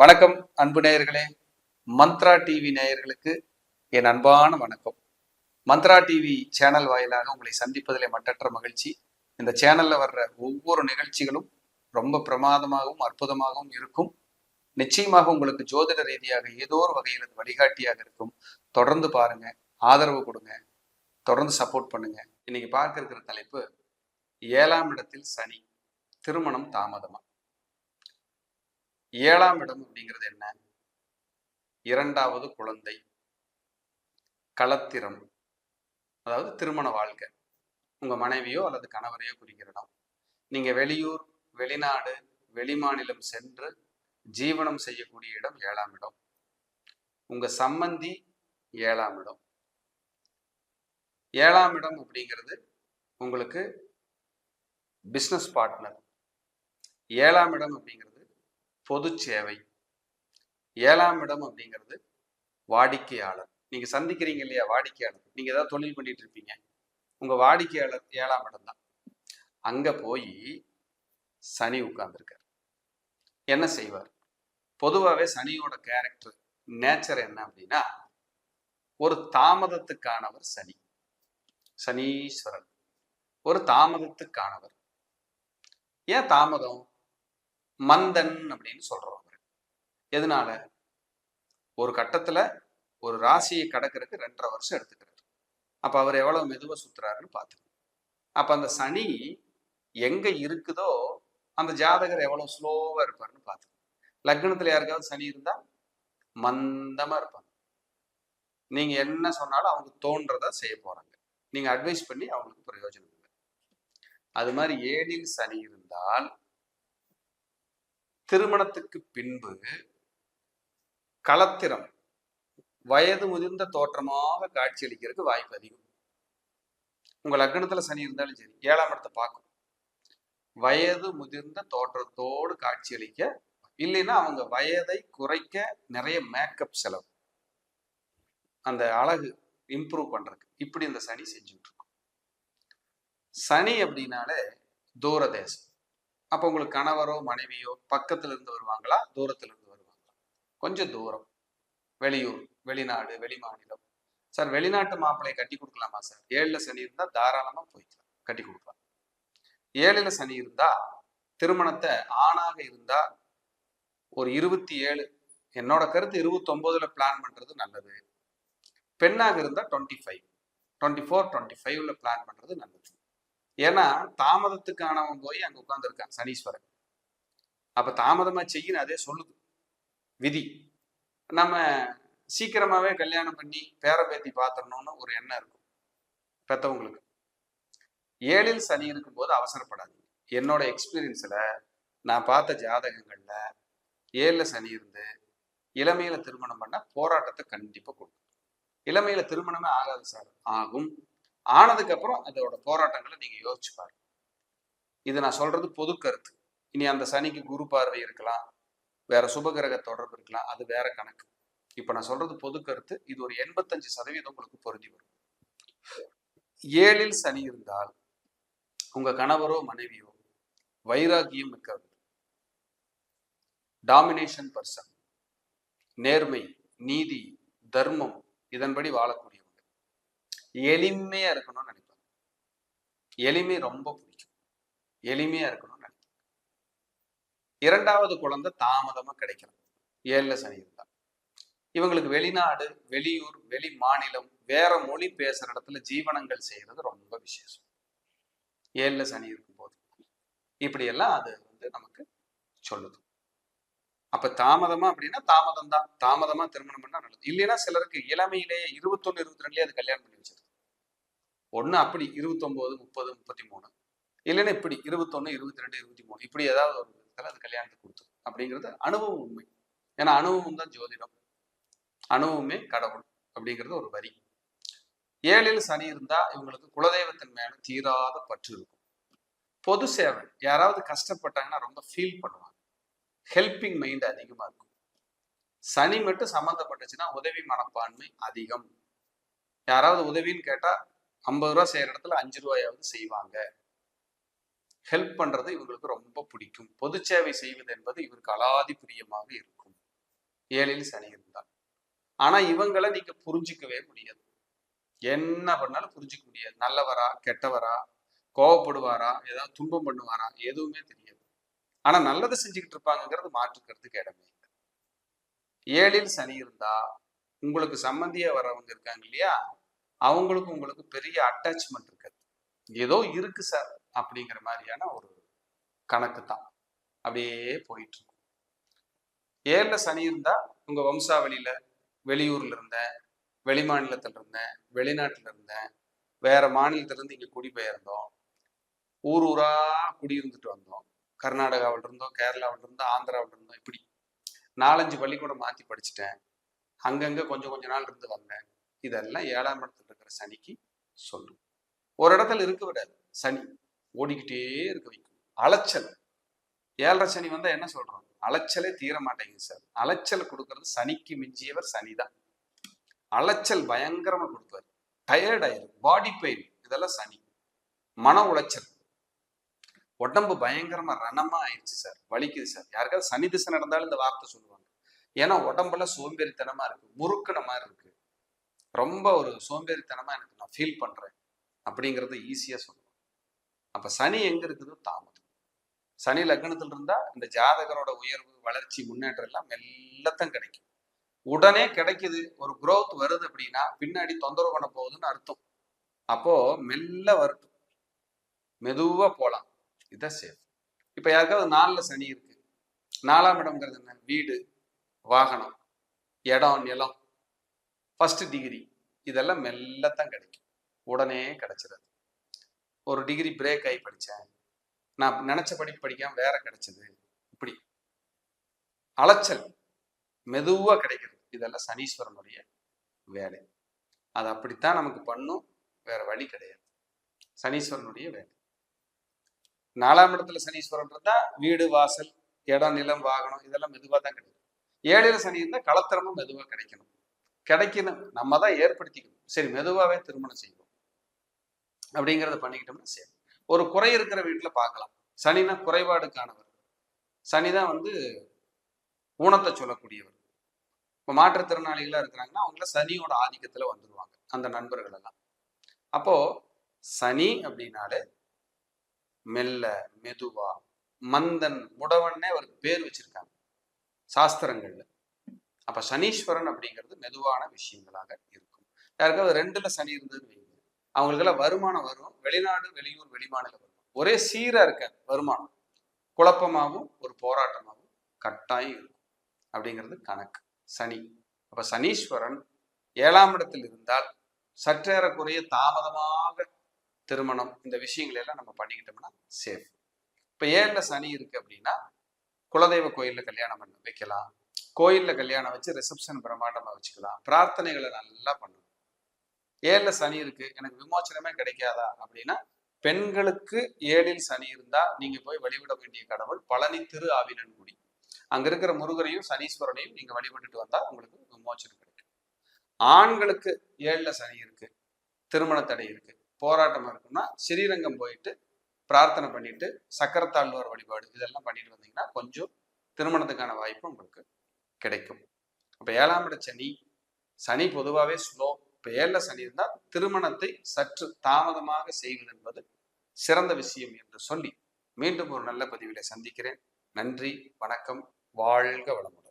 வணக்கம் அன்பு நேயர்களே. மந்த்ரா டிவி நேயர்களுக்கு என் அன்பான வணக்கம். மந்த்ரா டிவி சேனல் வாயிலாக உங்களை சந்திப்பதிலே மட்டற்ற மகிழ்ச்சி. இந்த சேனல்ல வர்ற ஒவ்வொரு நிகழ்ச்சிகளும் ரொம்ப பிரமாதமாகவும் அற்புதமாகவும் இருக்கும். நிச்சயமாக உங்களுக்கு ஜோதிட ரீதியாக ஏதோ ஒரு வகையில் வழிகாட்டியாக இருக்கும். தொடர்ந்து பாருங்க ஆதரவு கொடுங்க தொடர்ந்து சப்போர்ட் பண்ணுங்க. இன்னைக்கு பார்க்க இருக்கிற தலைப்பு ஏழாம் இடத்தில் சனி திருமணம் தாமதமா? ஏழாம் இடம் அப்படிங்கிறது என்ன? இரண்டாவது குழந்தை. களத்திரம் அதாவது திருமண வாழ்க்கை. உங்க மனைவியோ அல்லது கணவரையோ குறிக்கிற இடம். நீங்க வெளியூர் வெளிநாடு வெளிமாநிலம் சென்று ஜீவனம் செய்யக்கூடிய இடம் ஏழாம் இடம். உங்க சம்பந்தி ஏழாம் இடம். ஏழாம் இடம் அப்படிங்கிறது உங்களுக்கு பிஸ்னஸ் பார்ட்னர் ஏழாம் இடம் அப்படிங்கிறது பொது சேவை. ஏழாம் இடம் அப்படிங்கிறது வாடிக்கையாளர். நீங்க சந்திக்கிறீங்க இல்லையா வாடிக்கையாளர்? நீங்க ஏதாவது தொழில் பண்ணிட்டு இருப்பீங்க. உங்க வாடிக்கையாளர் ஏழாம் இடம் தான். அங்க போய் சனி உட்கார்ந்துருக்கார். என்ன செய்வார்? பொதுவாகவே சனியோட கேரக்டர் நேச்சர் என்ன அப்படின்னா ஒரு தாமதத்துக்கானவர் சனி. சனீஸ்வரன். ஒரு தாமதத்துக்கானவர். ஏன் தாமதம்? மந்தன் அப்படின்னு சொல்றோம் எதனால? ஒரு கட்டத்துல ஒரு ராசியை கடக்கிறதுக்கு ரெண்டரை வருஷம் எடுத்துக்கிறது அப்ப அவர் எவ்வளவு மெதுவா சுத்துறாருன்னு பார்த்துக்கணும். அப்ப அந்த சனி எங்க இருக்குதோ அந்த ஜாதகர் எவ்வளவு ஸ்லோவா இருப்பாருன்னு பார்த்துக்கணும். லக்னத்துல யாருக்காவது சனி இருந்தா மந்தமா இருப்பாங்க. நீங்க என்ன சொன்னாலும் அவங்க தோன்றதா செய்ய போறாங்க. நீங்க அட்வைஸ் பண்ணி அவங்களுக்கு பிரயோஜனம் இல்லை. அது மாதிரி ஏழில் சனி இருந்தால் திருமணத்துக்கு பின்பு களத்திரம் வயது முதிர்ந்த தோற்றமாக காட்சியளிக்கிறதுக்கு வாய்ப்பு அதிகம். உங்க லக்னத்துல சனி இருந்தாலும் சரி ஏழாம் இடத்தை பார்க்கும் வயது முதிர்ந்த தோற்றத்தோடு காட்சியளிக்க இல்லைன்னா அவங்க வயதை குறைக்க நிறைய மேக்கப் செலவு. அந்த அழகு இம்ப்ரூவ் பண்றதுக்கு இப்படி இந்த சனி செஞ்சுட்டு இருக்கும் சனி அப்படின்னாலே தூரதேசம். அப்போ உங்களுக்கு கணவரோ மனைவியோ பக்கத்துல இருந்து வருவாங்களா? தூரத்துல இருந்து வருவாங்களா? கொஞ்சம் தூரம். வெளியூர் வெளிநாடு வெளி மாநிலம் சார் வெளிநாட்டு மாப்பிள்ளையை கட்டி கொடுக்கலாமா சார்? ஏழுல சனி இருந்தா தாராளமா போய்க்கலாம். கட்டி கொடுக்கலாம். ஏழுல சனி இருந்தா திருமணத்தை ஆணாக இருந்தா ஒரு இருபத்தி ஏழு என்னோட கருத்து இருபத்தொம்போதுல பிளான் பண்றது நல்லது. பெண்ணாக இருந்தா twenty five twenty four twenty ஃபைவ்ல பிளான் பண்றது நல்லது. ஏன்னா தாமதத்துக்கானவன் போய் அங்க உட்காந்துருக்கான் சனீஸ்வரன். அப்ப தாமதமா செய்யணும் அதே சொல்லுது. விதி. நம்ம சீக்கிரமாவே கல்யாணம் பண்ணி பேர பேத்தி பாத்திரணும்னு ஒரு எண்ணம் இருக்கும். பெத்தவங்களுக்கு. ஏழில் சனி இருக்கும்போது அவசரப்படாதீங்க. என்னோட எக்ஸ்பீரியன்ஸ்ல நான் பார்த்த ஜாதகங்கள்ல ஏழுல சனி இருந்து இளமையில திருமணம் பண்ண போராட்டத்தை கண்டிப்பா கொடுக்கும். இளமையில திருமணமே ஆகாது சார். ஆகும். ஆனதுக்கு அப்புறம் அதோட போராட்டங்களை நீங்க யோசிச்சு பாருங்க. இது நான் சொல்றது பொது கருத்து. இனி அந்த சனிக்கு குரு பார்வை இருக்கலாம் வேற சுபகிரக தொடர்பு இருக்கலாம் அது வேற கணக்கு. இப்ப நான் சொல்றது பொது கருத்து. இது ஒரு எண்பத்தஞ்சு சதவீதம் உங்களுக்கு பொருந்தி வரும். ஏழில் சனி இருந்தால் உங்க கணவரோ மனைவியோ வைராகியம் மிக்கவர். டாமினேஷன் பர்சன் நேர்மை நீதி தர்மம் இதன்படி வாழக்கூடிய எளிமையா இருக்கணும்னு நினைப்பாங்க. எளிமை ரொம்ப பிடிக்கும். எளிமையா இருக்கணும்னு நினைப்பாங்க. இரண்டாவது குழந்தை தாமதமா கிடைக்கணும். ஏழுல சனி இருந்தா இவங்களுக்கு வெளிநாடு வெளியூர் வெளி மாநிலம் வேற மொழி பேசுற இடத்துல ஜீவனங்கள் செய்யறது ரொம்ப விசேஷம். ஏழுல சனி இருக்கும்போது. இப்படியெல்லாம் அது வந்து நமக்கு சொல்லுது. அப்ப தாமதமா அப்படின்னா தாமதம் தான் தாமதமா திருமணம் பண்ணா நல்லது. இல்லைன்னா சிலருக்கு இளமையிலேயே இருபத்தொன்னு இருபத்தி ரெண்டுலயே அது கல்யாணம் பண்ணி வச்சிருக்கு ஒண்ணு அப்படி இருபத்தொம்போது முப்பது முப்பத்தி மூணு இல்லைன்னா இப்படி இருபத்தொன்னு இருபத்தி ரெண்டு இருபத்தி மூணு இப்படி ஏதாவது ஒரு விதத்தில் அது கல்யாணத்தை கொடுத்துரும் அப்படிங்கிறது அனுபவம் உண்மை. ஏன்னா அனுபவம் தான் ஜோதிடம். அனுபவமே கடவுள் அப்படிங்கிறது ஒரு வரி. ஏழில் சனி இருந்தா இவங்களுக்கு குலதெய்வத்தின் மேல தீராத பற்று இருக்கும். பொது சேவை. யாராவது கஷ்டப்பட்டாங்கன்னா ரொம்ப ஃபீல் பண்ணுவாங்க. ஹெல்பிங் மைண்ட் அதிகமா இருக்கும். சனி மட்டும் சம்மந்தப்பட்டுச்சுன்னா உதவி மனப்பான்மை அதிகம். யாராவது உதவின்னு கேட்டா ஐம்பது ரூபா செய்யற இடத்துல அஞ்சு ரூபாயாவது செய்வாங்க. ஹெல்ப் பண்றது இவங்களுக்கு ரொம்ப பிடிக்கும். பொது சேவை செய்வது என்பது இவருக்கு அலாதி பிரியமாக இருக்கும். ஏழில் சனி இருந்தால். ஆனா இவங்களை நீங்க புரிஞ்சிக்கவே முடியாது. என்ன பண்ணாலும் புரிஞ்சிக்க முடியாது. நல்லவரா கெட்டவரா கோவப்படுவாரா ஏதாவது துன்பம் பண்ணுவாரா எதுவுமே தெரியாது. ஆனா நல்லது செஞ்சுக்கிட்டு இருப்பாங்கங்கிறது மாற்றுக்கிறதுக்கு இடமே இல்லை. ஏழில் சனி இருந்தா உங்களுக்கு சம்மந்தியா வர்றவங்க இருக்காங்க இல்லையா? அவங்களுக்கு உங்களுக்கு பெரிய அட்டாச்மெண்ட் இருக்காது. ஏதோ இருக்கு சார் அப்படிங்கிற மாதிரியான ஒரு கணக்கு தான். அப்படியே போயிட்டு இருக்கும் ஏழில் சனி இருந்தா உங்க வம்சாவளியில வெளியூர்ல இருந்தேன் வெளிமாநிலத்துல இருந்தேன் வெளிநாட்டுல இருந்தேன் வேற மாநிலத்திலிருந்து இருந்து இங்க குடிபெயர்ந்தோம் ஊர் ஊரா குடியிருந்துட்டு வந்தோம். கர்நாடகாவில் இருந்தோம் கேரளாவில் இருந்தோம் ஆந்திராவில் இருந்தோம் இப்படி நாலஞ்சு பள்ளிக்கூடம் மாத்தி படிச்சுட்டேன். அங்கங்க கொஞ்சம் கொஞ்ச நாள் இருந்து வந்தேன். இதெல்லாம் ஏழாம் இடத்துல இருக்கிற சனிக்கு சொல்லும். ஒரு இடத்துல இருக்க விடாது. சனி ஓடிக்கிட்டே இருக்க வைக்கும். அலைச்சல். ஏழரை சனி வந்தா என்ன சொல்றோம் அலைச்சலே தீர மாட்டேங்குது சார். அலைச்சல் கொடுக்கறது சனிக்கு மிஞ்சியவர் சனிதான். அலைச்சல் பயங்கரமா கொடுப்பாரு. டயர்ட் ஆயிரும். பாடி பெயின் இதெல்லாம் சனி. மன உளைச்சல். உடம்பு பயங்கரமா ரணமா ஆயிடுச்சு சார். வலிக்குது சார். யாருக்காவது சனி திசை நடந்தாலும் இந்த வார்த்தை சொல்லுவாங்க. ஏன்னா உடம்புல சோம்பேறித்தனமா இருக்கு. முறுக்குன மாதிரி இருக்கு. ரொம்ப ஒரு சோம்பேறித்தனமாக எனக்கு நான் ஃபீல் பண்ணுறேன் அப்படிங்கிறத ஈஸியாக சொல்லுவேன். அப்போ சனி எங்கே இருக்குதோ தாமதம். சனி லக்னத்தில் இருந்தால் இந்த ஜாதகரோட உயர்வு வளர்ச்சி முன்னேற்றம் எல்லாம் மெல்லத்தான் கிடைக்கும். உடனே கிடைக்குது ஒரு குரோத் வருது அப்படின்னா பின்னாடி தொந்தரவு பண்ண போகுதுன்னு அர்த்தம். அப்போ மெல்ல வரட்டும். மெதுவாக போகலாம் இதான் சேஃப் இப்போ யாருக்காவது நாலில் சனி இருக்கு. நாலாம் இடம்ங்கிறது என்ன? வீடு வாகனம் இடம் நிலம். ஃபர்ஸ்ட் டிகிரி இதெல்லாம் மெல்லத்தான் கிடைக்கும். உடனே கிடைச்சிடாது ஒரு டிகிரி பிரேக் ஆகி படித்தேன் நான் நினைச்ச படிப்பு படிக்காம வேற கிடைச்சது. இப்படி. அலைச்சல் மெதுவா கிடைக்கிறது. இதெல்லாம் சனீஸ்வரனுடைய வேலை. அது அப்படித்தான் நமக்கு பண்ணும். வேற வழி கிடையாது. சனீஸ்வரனுடைய வேலை. நாலாம் இடத்துல சனீஸ்வரன் இருந்தா வீடு வாசல் இடம் நிலம் வாகனம் இதெல்லாம் மெதுவா தான் கிடைக்கும். ஏழில சனி இருந்தால் கலத்திரமும் மெதுவாக கிடைக்கணும். கிடைக்கணும் நம்ம தான் ஏற்படுத்திக்கணும். சரி மெதுவாகவே திருமணம் செய்வோம். அப்படிங்கிறத பண்ணிக்கிட்டோம்னா சரி. ஒரு குறை இருக்கிற வீட்டில் பார்க்கலாம். சனினா குறைபாடுக்கானவர். சனிதான் வந்து ஊனத்தை சொல்லக்கூடியவர். இப்போ மாற்றுத்திறனாளிகளாக இருக்கிறாங்கன்னா அவங்கள சனியோட ஆதிக்கத்துல வந்துருவாங்க அந்த நண்பர்கள் எல்லாம் அப்போ சனி அப்படின்னாலே மெல்ல மெதுவா மந்தன் முடவன்னே அவருக்கு பேர் வச்சிருக்காங்க. சாஸ்திரங்கள்ல. அப்ப சனீஸ்வரன் அப்படிங்கிறது மெதுவான விஷயங்களாக இருக்கும். யாருக்காவது ரெண்டுல சனி இருந்ததுன்னு வைங்க. அவங்களுக்கெல்லாம் வருமானம் வரும். வெளிநாடு வெளியூர் வெளிமாநில வருமானம் ஒரே சீரா இருக்க வருமானம். குழப்பமாகவும் ஒரு போராட்டமாகவும் கட்டாயம் இருக்கும். அப்படிங்கிறது கணக்கு. சனி. அப்ப சனீஸ்வரன் ஏழாம் இடத்தில் இருந்தால் சற்றேறக்குறைய தாமதமாக திருமணம் இந்த விஷயங்களை எல்லாம் நம்ம பண்ணிக்கிட்டோம்னா சேஃப் இப்ப ஏழுல சனி இருக்கு அப்படின்னா குலதெய்வ கோயில்ல கல்யாணம் பண்ண வைக்கலாம். கோயிலில் கல்யாணம் வச்சு ரிசப்ஷன் பிரம்மாண்டமா வச்சுக்கலாம். பிரார்த்தனைகளை நல்லா பண்ணணும். ஏழில் சனி இருக்கு. எனக்கு விமோச்சனமே கிடைக்காதா? அப்படின்னா பெண்களுக்கு ஏழில் சனி இருந்தா நீங்க போய் வழிபட வேண்டிய கடவுள் பழனி திரு ஆவினன்குடி. அங்க இருக்கிற முருகரையும் சனீஸ்வரனையும் நீங்க வழிபட்டுட்டு வந்தா உங்களுக்கு விமோச்சனம் கிடைக்கும். ஆண்களுக்கு ஏழுல சனி இருக்கு. திருமண தடை இருக்கு. போராட்டம் இருக்குன்னா ஸ்ரீரங்கம் போயிட்டு பிரார்த்தனை பண்ணிட்டு சக்கரத்தாழ்வார் வழிபாடு இதெல்லாம் பண்ணிட்டு வந்தீங்கன்னா கொஞ்சம் திருமணத்துக்கான வாய்ப்பு உங்களுக்கு கிடைக்கும். அப்போ ஏழாம் இட சனி சனி பொதுவாகவே ஸ்லோ இப்போ ஏழில் சனி இருந்தால் திருமணத்தை சற்று தாமதமாக செய்வது என்பது சிறந்த விஷயம் என்று சொல்லி மீண்டும் ஒரு நல்ல பதிவிலை சந்திக்கிறேன். நன்றி வணக்கம் வாழ்க வளமுடன்.